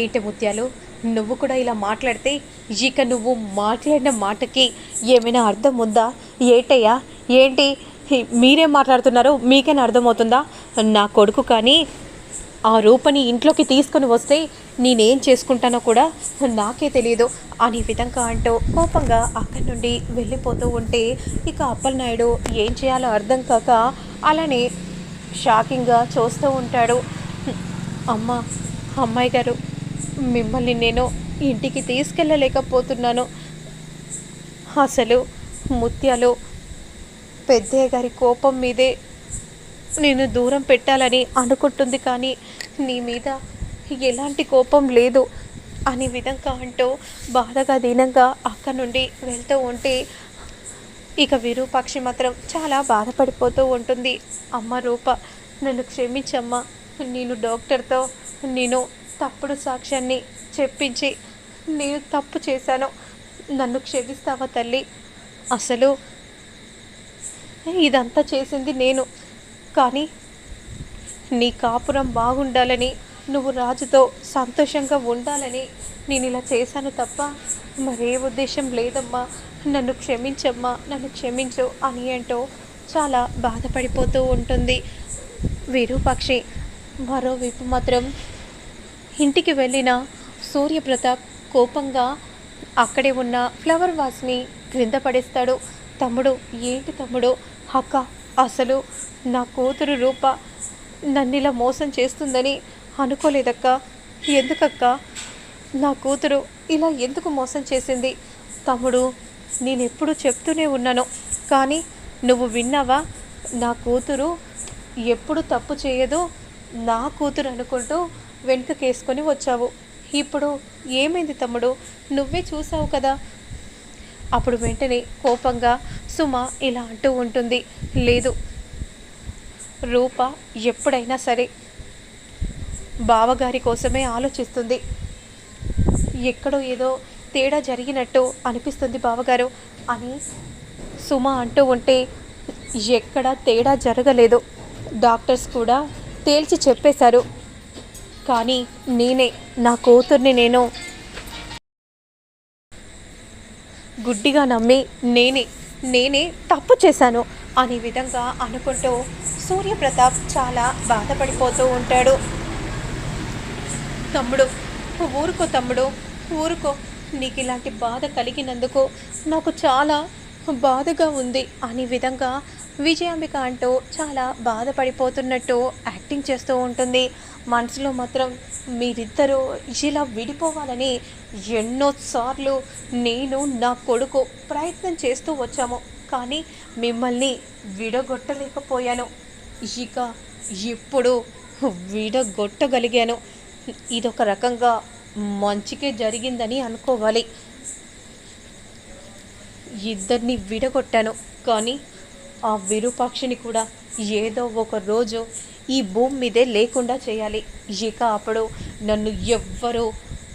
ఏంటి ముత్యాలు? నువ్వు కూడా ఇలా మాట్లాడితే ఇక నువ్వు మాట్లాడిన మాటకి ఏమైనా అర్థం ఉందా? ఏటయ్యా? ఏంటి? మీరేం మాట్లాడుతున్నారో మీకేనా అర్థమవుతుందా? నా కొడుకు కానీ ఆ రూపని ఇంట్లోకి తీసుకొని వస్తే నేనేం చేసుకుంటానో కూడా నాకే తెలియదు అనే విధంగా అంటూ కోపంగా అక్కడి నుండి వెళ్ళిపోతూ ఉంటే ఇక అప్పలనాయుడు ఏం చేయాలో అర్థం కాక అలానే షాకింగ్గా చూస్తూ ఉంటాడు. అమ్మ అమ్మాయి గారు మిమ్మల్ని నేను ఇంటికి తీసుకెళ్ళలేకపోతున్నాను. అసలు ముత్యాలు పెద్దయ్య గారి కోపం మీదే నేను దూరం పెట్టాలని అనుకుంటుంది కానీ నీ మీద ఎలాంటి కోపం లేదు. అనే విధంగా అంటూ బాధగా దీనంగా అక్క నుండి వెళ్తూ ఉంటే ఇక విరూపాక్షి మాత్రం చాలా బాధపడిపోతూ ఉంటుంది. అమ్మ రూప నన్ను క్షమించమ్మా. నేను డాక్టర్తో నేను తప్పుడు సాక్ష్యాన్ని చెప్పించి నేను తప్పు చేశాను. నన్ను క్షమిస్తావా తల్లి? అసలు ఇదంతా చేసింది నేను. కానీ నీ కాపురం బాగుండాలని నువ్వు రాజుతో సంతోషంగా ఉండాలని నేను ఇలా చేశాను తప్ప మరే ఉద్దేశం లేదమ్మా. నన్ను క్షమించమ్మా. నన్ను క్షమించు అని అంటూ చాలా బాధపడిపోతూ ఉంటుంది. విరూపాక్షి మరోవైపు మాత్రం ఇంటికి వెళ్ళిన సూర్యప్రతాప్ కోపంగా అక్కడే ఉన్న ఫ్లవర్ వాస్ని క్రింద పడేస్తాడు. తమ్ముడు ఏంటి తమ్ముడు? అక్క అసలు నా కూతురు రూప నన్నిలా మోసం చేస్తుందని అనుకోలేదక్క. ఎందుకక్క? నా కూతురు ఇలా ఎందుకు మోసం చేసింది? తమ్ముడు నేను ఎప్పుడు చెప్తూనే ఉన్నాను. కానీ నువ్వు విన్నావా? నా కూతురు ఎప్పుడు తప్పు చేయదు. నా కూతురు అనుకుంటూ వెనుకకేసుకొని వచ్చావు. ఇప్పుడు ఏమైంది తమ్ముడు? నువ్వే చూసావు కదా? అప్పుడు వెంటనే కోపంగా సుమ ఇలా అంటూ ఉంటుంది. లేదు రూప ఎప్పుడైనా సరే బావగారి కోసమే ఆలోచిస్తుంది. ఎక్కడో ఏదో తేడా జరిగినట్టు అనిపిస్తుంది బావగారు అని సుమ అంటూ ఉంటే ఎక్కడ తేడా జరగలేదు. డాక్టర్స్ కూడా తేల్చి చెప్పేశారు. కానీ నేనే నా కూతుర్ని నేను. గుడ్డిగా నమ్మి నేనే నేనే తప్పు చేశాను అనే విధంగా అనుకుంటూ సూర్యప్రతాప్ చాలా బాధపడిపోతూ ఉంటాడు. తమ్ముడు ఊరుకో తమ్ముడు ఊరుకో. నీకు ఇలాంటి బాధ కలిగినందుకు నాకు చాలా బాధగా ఉంది. అనే విధంగా విజయాంబిక అంటూ చాలా బాధపడిపోతున్నట్టు యాక్టింగ్ చేస్తూ ఉంటుంది. మనసులో మాత్రం మీరిద్దరూ ఇలా విడిపోవాలని ఎన్నోసార్లు నేను నా కొడుకు ప్రయత్నం చేస్తూ వచ్చాము. కానీ మిమ్మల్ని విడగొట్టలేకపోయాను. ఇక ఇప్పుడు విడగొట్టగలిగాను. ఇదొక రకంగా మంచికే జరిగిందని అనుకోవాలి. ఇద్దరిని విడగొట్టాను. కానీ ఆ విరూపాక్షిని కూడా ఏదో ఒక రోజు ఈ భూమి మీదే లేకుండా చేయాలి. ఇక అప్పుడు నన్ను ఎవ్వరూ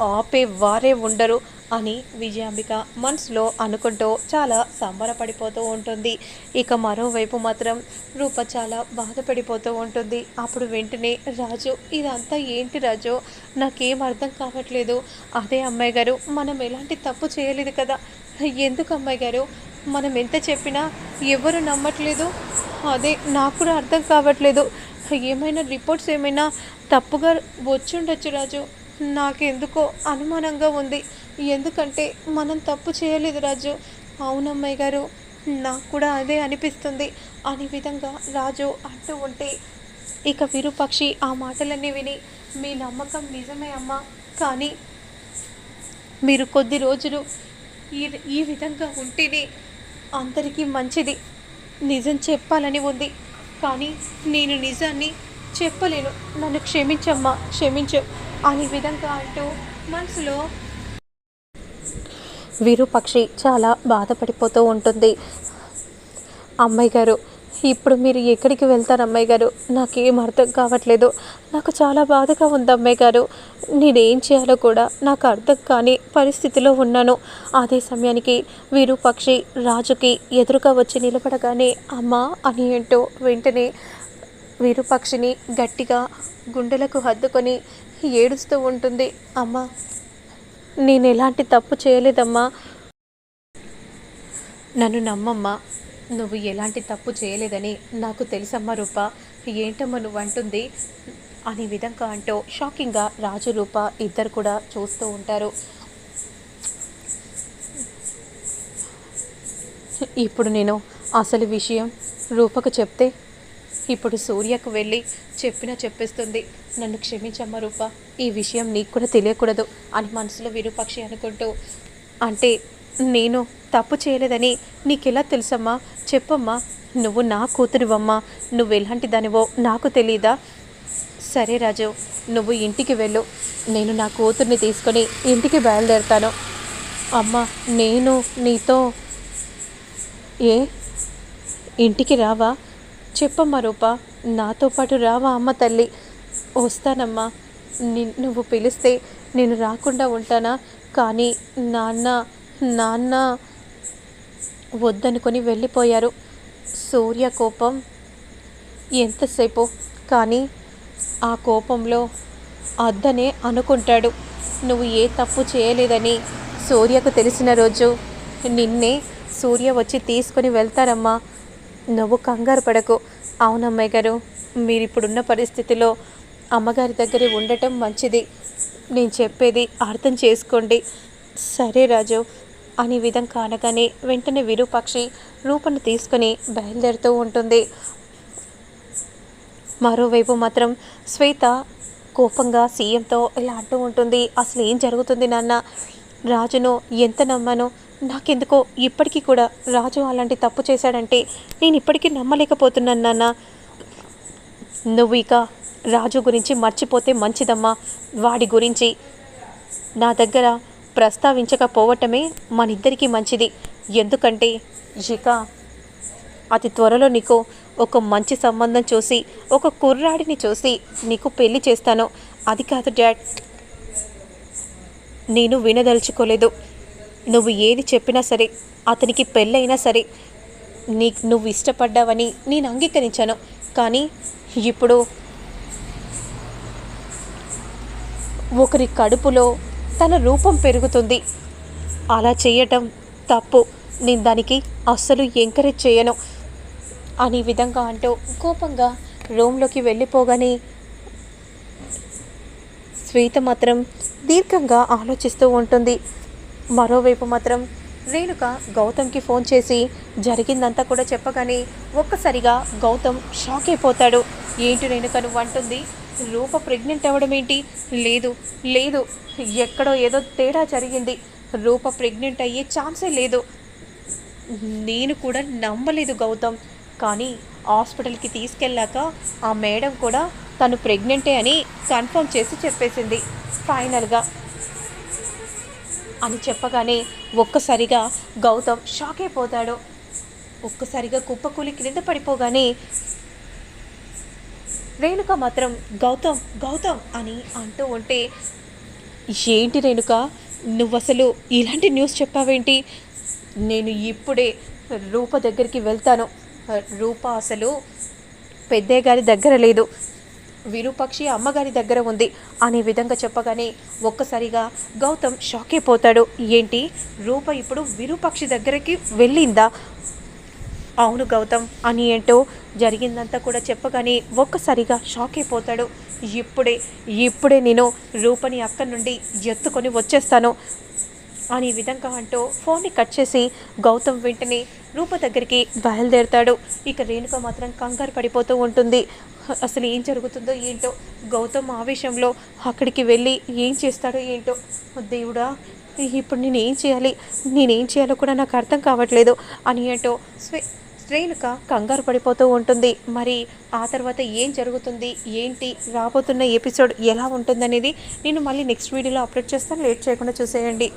ఆపే వారే ఉండరు అని విజయాంబిక మనసులో అనుకుంటూ చాలా సంబరపడిపోతూ ఉంటుంది. ఇక మరోవైపు మాత్రం రూప చాలా బాధపడిపోతూ ఉంటుంది. అప్పుడు వెంటనే రాజు ఇదంతా ఏంటి రాజు? నాకేం అర్థం కావట్లేదు. అదే అమ్మాయి గారు మనం ఎలాంటి తప్పు చేయలేదు కదా. ఎందుకు అమ్మాయి గారు? మనం ఎంత చెప్పినా ఎవరు నమ్మట్లేదు. అదే నాకు కూడా అర్థం కావట్లేదు. ఏమైనా రిపోర్ట్స్ ఏమైనా తప్పుగా వచ్చుండొచ్చు రాజు. నాకెందుకో అనుమానంగా ఉంది. ఎందుకంటే మనం తప్పు చేయలేదు రాజు. అవునమ్మాయి గారు నాకు కూడా అదే అనిపిస్తుంది. అనే విధంగా రాజు అంటూ ఉంటే ఇక విరూపక్షి ఆ మాటలన్నీ విని మీ నమ్మకం నిజమే అమ్మా. కానీ మీరు కొద్ది రోజులు ఈ ఈ విధంగా ఉంటేనే అందరికీ మంచిది. నిజం చెప్పాలని ఉంది. కానీ నేను నిజాన్ని చెప్పలేను. నన్ను క్షమించమ్మా క్షమించు అనే విధంగా అంటూ మనసులో విరూపక్షి చాలా బాధపడిపోతూ ఉంటుంది. అమ్మాయి గారు ఇప్పుడు మీరు ఎక్కడికి వెళ్తారు అమ్మాయి గారు? నాకేం అర్థం కావట్లేదు. నాకు చాలా బాధగా ఉంది అమ్మాయి గారు. నేనేం చేయాలో కూడా నాకు అర్థం కాని పరిస్థితిలో ఉన్నాను. అదే సమయానికి విరూపక్షి రాజుకి ఎదురుగా వచ్చి నిలబడగానే అమ్మ అని ఏంటో వెంటనే విరూపాక్షిని గట్టిగా గుండెలకు హద్దుకొని ఏడుస్తూ ఉంటుంది. అమ్మ నేను ఎలాంటి తప్పు చేయలేదమ్మా. నన్ను నమ్మమ్మా. నువ్వు ఎలాంటి తప్పు చేయలేదని నాకు తెలుసమ్మా రూప. ఏంటమ్మా నువ్వు అంటుంది. అనే విధంగా అంటూ షాకింగ్గా రాజు రూప ఇద్దరు కూడా చూస్తూ ఉంటారు. ఇప్పుడు నేను అసలు విషయం రూపకు చెప్తే ఇప్పుడు సూర్యకు వెళ్ళి చెప్పినా చెప్పేస్తుంది. నన్ను క్షమించమ్మ రూప. ఈ విషయం నీకు కూడా తెలియకూడదు అని మనసులో విరూపాక్షి అనుకుంటూ అంటే నేను తప్పు చేయలేదని నీకెలా తెలుసమ్మా? చెప్పమ్మా. నువ్వు నా కూతురివమ్మా. నువ్వు ఎలాంటి దానివో నాకు తెలీదా? సరే రాజు నువ్వు ఇంటికి వెళ్ళు. నేను నా కూతుర్ని తీసుకొని ఇంటికి బయలుదేరుతాను. అమ్మ నేను నీతో ఏ? ఇంటికి రావా? చెప్పమ్మా రూప. నాతో పాటు రావా అమ్మ తల్లి? వస్తానమ్మా. ని నువ్వు పిలిస్తే నేను రాకుండా ఉంటానా? కానీ నాన్న నాన్న వద్దనుకొని వెళ్ళిపోయారు. సూర్య కోపం ఎంతసేపు? కానీ ఆ కోపంలో అద్దనే అనుకుంటాడు. నువ్వు ఏ తప్పు చేయలేదని సూర్యకు తెలిసిన రోజు నిన్నే సూర్య వచ్చి తీసుకొని వెళ్తారమ్మా. నువ్వు కంగారు పడకు. అవునమ్మాయి గారు మీరు ఇప్పుడున్న పరిస్థితిలో అమ్మగారి దగ్గరే ఉండటం మంచిది. నేను చెప్పేది అర్థం చేసుకోండి. సరే రాజు అనే విధం కానగానే వెంటనే విరూపాక్షి రూపను తీసుకొని బయలుదేరుతూ ఉంటుంది. మరోవైపు మాత్రం శ్వేత కోపంగా సీఎంతో ఇలా అంటూ ఉంటుంది అసలు ఏం జరుగుతుంది నాన్న? రాజును ఎంత నమ్మానో? నాకెందుకో ఇప్పటికీ కూడా రాజు అలాంటి తప్పు చేశాడంటే నేను ఇప్పటికీ నమ్మలేకపోతున్నాను నాన్న. నువ్వు ఇక రాజు గురించి మర్చిపోతే మంచిదమ్మా. వాడి గురించి నా దగ్గర ప్రస్తావించకపోవటమే మనిద్దరికీ మంచిది. ఎందుకంటే ఇక అతి త్వరలో నీకు ఒక మంచి సంబంధం చూసి ఒక కుర్రాడిని చూసి నీకు పెళ్ళి చేస్తాను. అది కాదు డాడ్. నేను వినదలుచుకోలేదు. నువ్వు ఏది చెప్పినా సరే అతనికి పెళ్ళైనా సరే నీ నువ్వు ఇష్టపడ్డావని నేను అంగీకరించాను. కానీ ఇప్పుడు ఒకరి కడుపులో తన రూపం పెరుగుతుంది. అలా చేయటం తప్పు. నేను దానికి అస్సలు ఎంకరేజ్ చేయను. అనే విధంగా అంటూ కోపంగా రూమ్లోకి వెళ్ళిపోగానే శ్వేత మాత్రం దీర్ఘంగా ఆలోచిస్తూ ఉంటుంది. మరోవైపు మాత్రం రేణుక గౌతమ్కి ఫోన్ చేసి జరిగిందంతా కూడా చెప్పగానే ఒక్కసారిగా గౌతమ్ షాక్ అయిపోతాడు. ఏంటి రేణుక నువ్వు అంటుంది రూప ప్రెగ్నెంట్ అవ్వడం ఏంటి? లేదు. లేదు. ఎక్కడో ఏదో తేడా జరిగింది. రూప ప్రెగ్నెంట్ అయ్యే ఛాన్సే లేదు. నేను కూడా నమ్మలేదు గౌతమ్. కానీ హాస్పిటల్కి తీసుకెళ్ళాక ఆ మేడం కూడా తను ప్రెగ్నెంటే అని కన్ఫర్మ్ చేసి చెప్పేసింది. ఫైనల్గా అని చెప్పగానే ఒక్కసారిగా గౌతమ్ షాక్ అయిపోతాడు. ఒక్కసారిగా కుప్పకూలి క్రింద పడిపోగానే రేణుక మాత్రం గౌతమ్ గౌతమ్ అని అంటూ ఉంటే ఏంటి రేణుక? నువ్వు అసలు ఇలాంటి న్యూస్ చెప్పావేంటి? నేను ఇప్పుడే రూప దగ్గరికి వెళ్తాను. రూప అసలు పెద్దయ్య గారి దగ్గర లేదు. విరూపక్షి అమ్మగారి దగ్గర ఉంది అనే విధంగా చెప్పగానే ఒక్కసారిగా గౌతమ్ షాక్ అయిపోతాడు. ఏంటి? రూప ఇప్పుడు విరూపక్షి దగ్గరికి వెళ్ళిందా? అవును గౌతమ్ అని ఏంటో జరిగిందంతా కూడా చెప్పగానే ఒక్కసారిగా షాక్ అయిపోతాడు. ఇప్పుడే ఇప్పుడే నేను రూపని అక్కడి నుండి ఎత్తుకొని వచ్చేస్తాను అని విధంగా అంటూ ఫోన్ని కట్ చేసి గౌతమ్ వెంటనే రూప దగ్గరికి బయలుదేరుతాడు. ఇక రేణుక మాత్రం కంగారు పడిపోతూ ఉంటుంది. అసలు ఏం జరుగుతుందో ఏంటో గౌతమ్ ఆవేశంలో అక్కడికి వెళ్ళి ఏం చేస్తాడో ఏంటో. దేవుడా ఇప్పుడు నేను ఏం చేయాలి? నేనేం చేయాలో కూడా నాకు అర్థం కావట్లేదు అని ఏంటో స్వే శ్రేణుక కంగారు పడిపోతూ ఉంటుంది. మరి ఆ తర్వాత ఏం జరుగుతుంది? ఏంటి? రాబోతున్న ఎపిసోడ్ ఎలా ఉంటుందనేది నేను మళ్ళీ నెక్స్ట్ వీడియోలో అప్లోడ్ చేస్తాను. లేట్ చేయకుండా చూసేయండి.